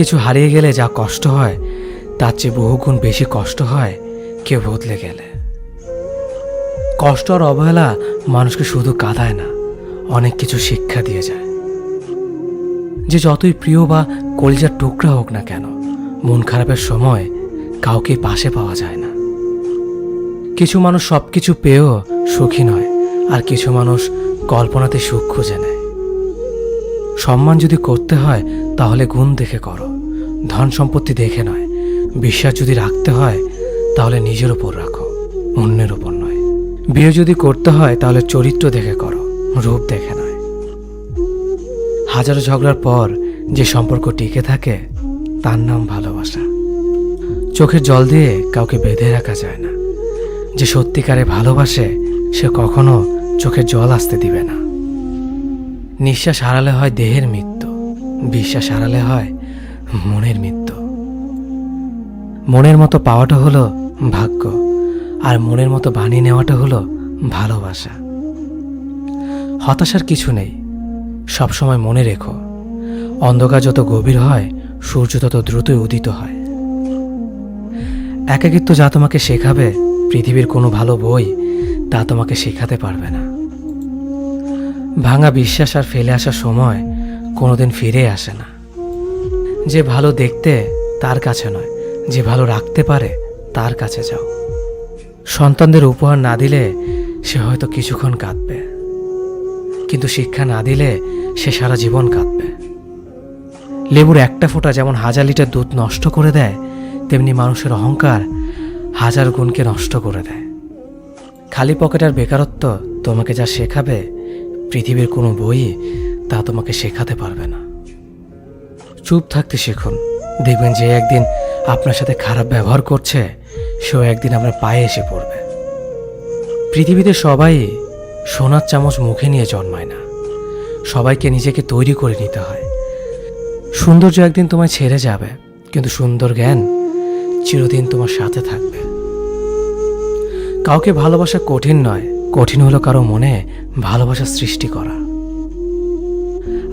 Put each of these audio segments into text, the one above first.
কিছু হারিয়ে গেলে যা কষ্ট হয়, তার চেয়ে বহুগুণ বেশি কষ্ট হয় কেউ বদলে গেলে। কষ্ট আর অবহেলা মানুষকে শুধু কাঁদায় না, অনেক কিছু শিক্ষা দিয়ে যায়। যে যতই প্রিয় বা কলিজার টুকরা হোক না কেন, মন খারাপের সময় কাউকে পাশে পাওয়া যায় না। কিছু মানুষ সব কিছু পেয়েও সুখী নয়, আর কিছু মানুষ কল্পনাতে সুখ খুঁজে নেয়। সম্মান যদি করতে হয়, তাহলে গুণ দেখে করো। ধন সম্পত্তি দেখে নয়। বিশ্বাস যদি রাখতে হয়, তাহলে নিজের ওপর রাখো, অন্যের ওপর নয়। বিয়ে যদি করতে হয়, তাহলে চরিত্র দেখে করো, রূপ দেখে নয়। হাজারো ঝগড়ার পর যে সম্পর্ক টিকে থাকে, তার নাম ভালোবাসা। চোখের জল দিয়ে কাউকে বেঁধে রাখা যায় না। যে সত্যিকারে ভালোবাসে, সে কখনো চোখের জল আসতে দিবে না। নিঃশ্বাস হারালে হয় দেহের মৃত্যু। বিশ্বাস হারালে হয় মনের মৃত্যু মনের মতো পাওয়াটা হলো ভাগ্য, আর মনের মতো বানিয়ে নেওয়াটা হলো ভালোবাসা। হতাশার কিছু নেই, সবসময় মনে রেখো, অন্ধকার যত গভীর হয়, সূর্য তত দ্রুতই উদিত হয়। একাকিত্ব যা তোমাকে শেখাবে, পৃথিবীর কোনো ভালো বই তা তোমাকে শেখাতে পারবে না। ভাঙা বিশ্বাস আর ফেলে আসার সময় কোনোদিন ফিরে আসে না। যে ভালো দেখতে, তার কাছে নয়। যে ভালো রাখতে পারে, তার কাছে যাও। সন্তানদের উপহার না দিলে সে হয়তো কিছুক্ষণ কাঁদবে। কিন্তু শিক্ষা না দিলে সে সারা জীবন কাঁদবে। লেবুর একটা ফোঁটা যেমন হাজার লিটার দুধ নষ্ট করে দেয়, তেমনি মানুষের অহংকার হাজার গুণকে নষ্ট করে দেয়। খালি পকেট আর বেকারত্ব তোমাকে যা শেখাবে, পৃথিবীর কোনো বই তা তোমাকে শেখাতে পারবে না। চুপ থাকতে শিখুন। দেখবেন যে একদিন আপনার সাথে খারাপ ব্যবহার করছে, সেও একদিন আপনার পায়ে এসে পড়বে। পৃথিবীতে সবাই সোনার চামচ মুখে নিয়ে জন্মায় না। সবাইকে নিজেকে তৈরি করে নিতে হয়। সৌন্দর্য একদিন তোমায় ছেড়ে যাবে, কিন্তু সুন্দর জ্ঞান চিরদিন তোমার সাথে থাকবে। কাউকে ভালোবাসা কঠিন নয়, কঠিন হলো কারও মনে ভালোবাসা সৃষ্টি করা।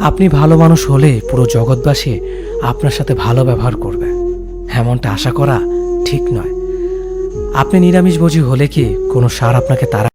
আপনি ভালো মানুষ হলে পুরো জগৎবাসী আপনার সাথে ভালো ব্যবহার করবে। এমনটা আশা করা ঠিক নয়। আপনি নিরামিষভোজী হলে কি কোনো সার আপনাকে তারা